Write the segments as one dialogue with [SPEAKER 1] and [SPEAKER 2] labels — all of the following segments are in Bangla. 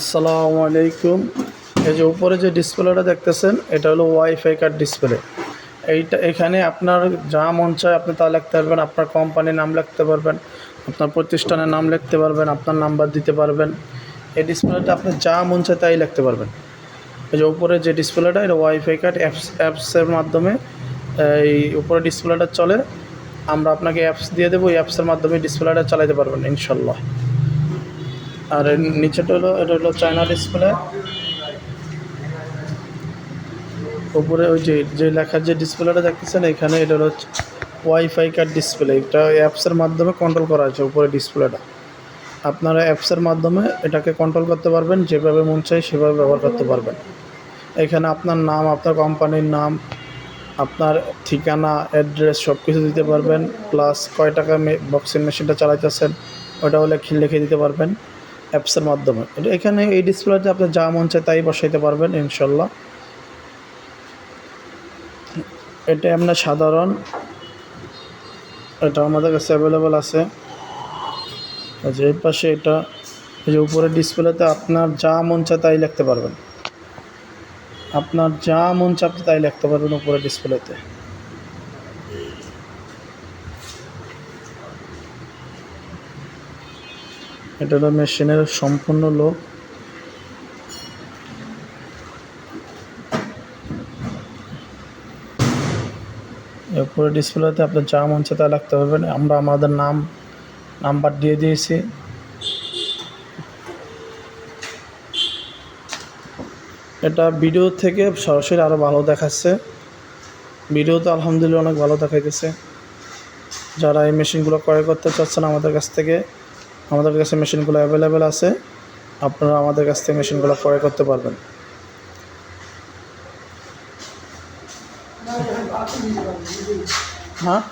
[SPEAKER 1] আসসালামু আলাইকুম। এই যে উপরে যে ডিসপ্লেটা দেখতেছেন, এটা হলো ওয়াইফাই কার্ড ডিসপ্লে। এইটা এখানে আপনার যা মন চায় আপনি তা লিখতে পারবেন, আপনার কোম্পানির নাম লিখতে পারবেন, আপনার প্রতিষ্ঠানের নাম লিখতে পারবেন, আপনার নাম্বার দিতে পারবেন। এই ডিসপ্লেটা আপনি যা মন চায় তাই লিখতে পারবেন। এই যে উপরে যে ডিসপ্লেটা, এটা ওয়াইফাই কার্ড অ্যাপস অ্যাপসের মাধ্যমে, এই উপরে ডিসপ্লেটা চলে, আমরা আপনাকে অ্যাপস দিয়ে দেবো, এই অ্যাপসের মাধ্যমে ডিসপ্লেটা চালাতে পারবেন, ইনশাল্লাহ। আর নিচেটা হলো, এটা হলো চায়না ডিসপ্লে উপরে ওই যে যে লেখার যে ডিসপ্লেটা দেখতেছেন, এখানে এটা হলো ওয়াইফাই কার্ড ডিসপ্লে এটা অ্যাপসের মাধ্যমে কন্ট্রোল করা আছে উপরে ডিসপ্লেটা আপনারা অ্যাপসের মাধ্যমে এটাকে কন্ট্রোল করতে পারবেন, যেভাবে মন চাই সেভাবে ব্যবহার করতে পারবেন। এখানে আপনার নাম, আপনার কোম্পানির নাম, আপনার ঠিকানা অ্যাড্রেস সব কিছু দিতে পারবেন। প্লাস কয় টাকা বক্সিং মেশিনটা চালাইতেছেন, ওটা হলে লিখে দিতে পারবেন। অ্যাপসের মাধ্যমে। এটা এখানে এই ডিসপ্লেতে আপনি যা মন চায় তাই বসাইতে পারবেন ইনশাল্লাহ এটা আপনার সাধারণ। এটা আমাদের কাছে অ্যাভেলেবেল আছে। যে পাশে এটা যে উপরে ডিসপ্লেতে আপনার যা মন চায় তাই লিখতে পারবেন। আপনার যা মন চায় আপনি তাই লিখতে পারবেন উপরে ডিসপ্লেতে এটা হলো মেশিনের সম্পূর্ণ লোক এরপরে ডিসপ্লেতে আপনার যা মন চায় তা লিখতে পারবেন। আমরা আমাদের নাম নাম্বার দিয়ে দিয়েছি। এটা ভিডিও থেকে সরাসরি আরও ভালো দেখাচ্ছে। ভিডিও তো আলহামদুলিল্লাহ অনেক ভালো দেখাইতেছে। যারা এই মেশিনগুলো ক্রয় করতে চাচ্ছেন আমাদের কাছ থেকে আমাদের কাছে মেশিনগুলো অ্যাভেলেবেল আছে। আপনারা আমাদের কাছ থেকে মেশিনগুলো ক্রয় করতে পারবেন। হ্যাঁ?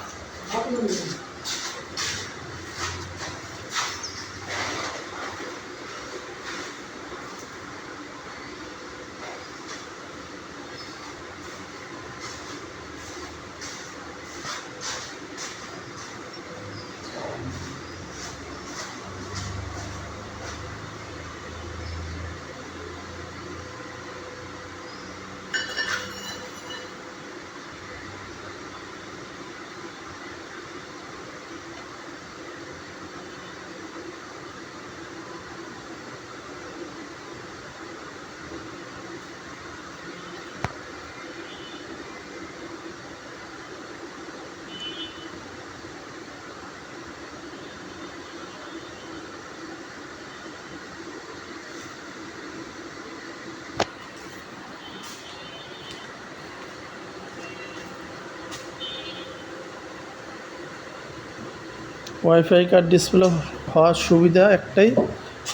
[SPEAKER 1] ওয়াইফাই কার্ড ডিসপ্লে হওয়ার সুবিধা একটাই,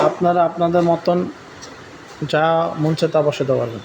[SPEAKER 1] আপনারা আপনাদের মতন যা মন চায় তা বসাতে পারবেন।